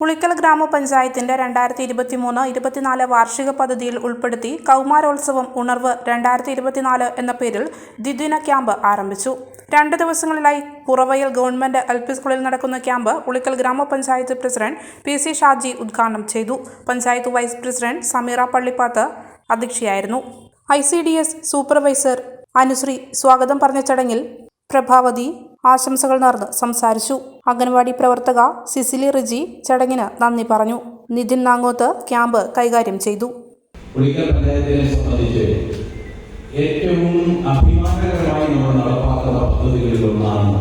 പുളിക്കൽ ഗ്രാമപഞ്ചായത്തിന്റെ രണ്ടായിരത്തി ഇരുപത്തിമൂന്ന് ഇരുപത്തിനാല് വാർഷിക പദ്ധതിയിൽ ഉൾപ്പെടുത്തി കൗമാരോത്സവം ഉണർവ് രണ്ടായിരത്തി ഇരുപത്തിനാല് എന്ന പേരിൽ ദ്വിദിന ക്യാമ്പ് ആരംഭിച്ചു. രണ്ട് ദിവസങ്ങളിലായി പുറവയൽ ഗവൺമെന്റ് എൽ പി സ്കൂളിൽ നടക്കുന്ന ക്യാമ്പ് പുളിക്കൽ ഗ്രാമപഞ്ചായത്ത് പ്രസിഡന്റ് പി സി ഷാജി ഉദ്ഘാടനം ചെയ്തു. Panchayat vice president Sameera Pallippath അധ്യക്ഷയായിരുന്നു. I C D S supervisor Anusree സ്വാഗതം പറഞ്ഞ ചടങ്ങിൽ പ്രഭാവതി ആശംസകൾ നേർന്ന് സംസാരിച്ചു. അംഗൻവാടി പ്രവർത്തക സിസിലി റിജി ചടങ്ങിന് നന്ദി പറഞ്ഞു. നിതിൻ നാങ്ങോത്ത് ക്യാമ്പ് കൈകാര്യം ചെയ്തു. അഭിമാനകരമായി പദ്ധതികളിൽ ഒന്നാണ്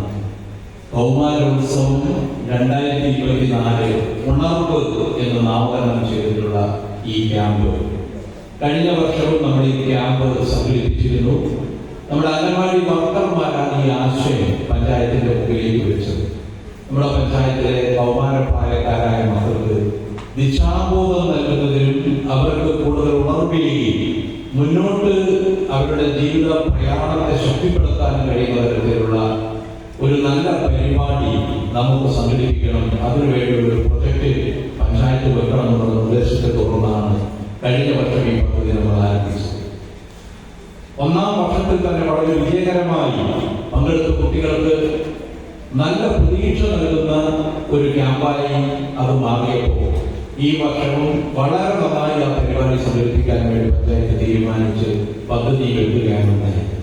ഈ ക്യാമ്പ്. കഴിഞ്ഞ വർഷവും നമ്മൾ ഈ ക്യാമ്പ് സംഘടിപ്പിച്ചിരുന്നു. നമ്മുടെ അംഗൻവാടി വർക്കർമാരാണ് ഈ ആശയം പഞ്ചായത്തിന്റെ വെച്ചത്. നമ്മുടെ പഞ്ചായത്തിലെ ബഹുമാനപ്രായക്കാരായ മക്കൾക്ക് ദിശാബോധം നൽകുന്നതിനും അവർക്ക് കൂടുതൽ ഉണർവുകയും മുന്നോട്ട് അവരുടെ ജീവിത പ്രയാണത്തെ ശക്തിപ്പെടുത്താനും കഴിയുന്ന തരത്തിലുള്ള ഒരു നല്ല പരിപാടി നമുക്ക് സംഘടിപ്പിക്കണം. അതിനുവേണ്ടി ഒരു പ്രൊജക്റ്റ് പഞ്ചായത്ത് വെക്കണമെന്നുള്ള നിർദ്ദേശത്തെ തുടർന്നാണ് കഴിഞ്ഞ വർഷം ഈ പദ്ധതി നമ്മൾ ആരംഭിച്ചത്. ഒന്നാം വർഷത്തിൽ തന്നെ വളരെ വിജയകരമായി പങ്കെടുത്ത കുട്ടികൾക്ക് നല്ല പ്രതീക്ഷ നൽകുന്ന ഒരു ക്യാമ്പായി അത് മാറിയപ്പോൾ ഈ വർഷവും വളരെ നന്നായി ആ പരിപാടി സംഘടിപ്പിക്കാൻ വേണ്ടി പഞ്ചായത്ത് തീരുമാനിച്ച് പദ്ധതി എടുക്കുകയാണ്. ഉണ്ടായത്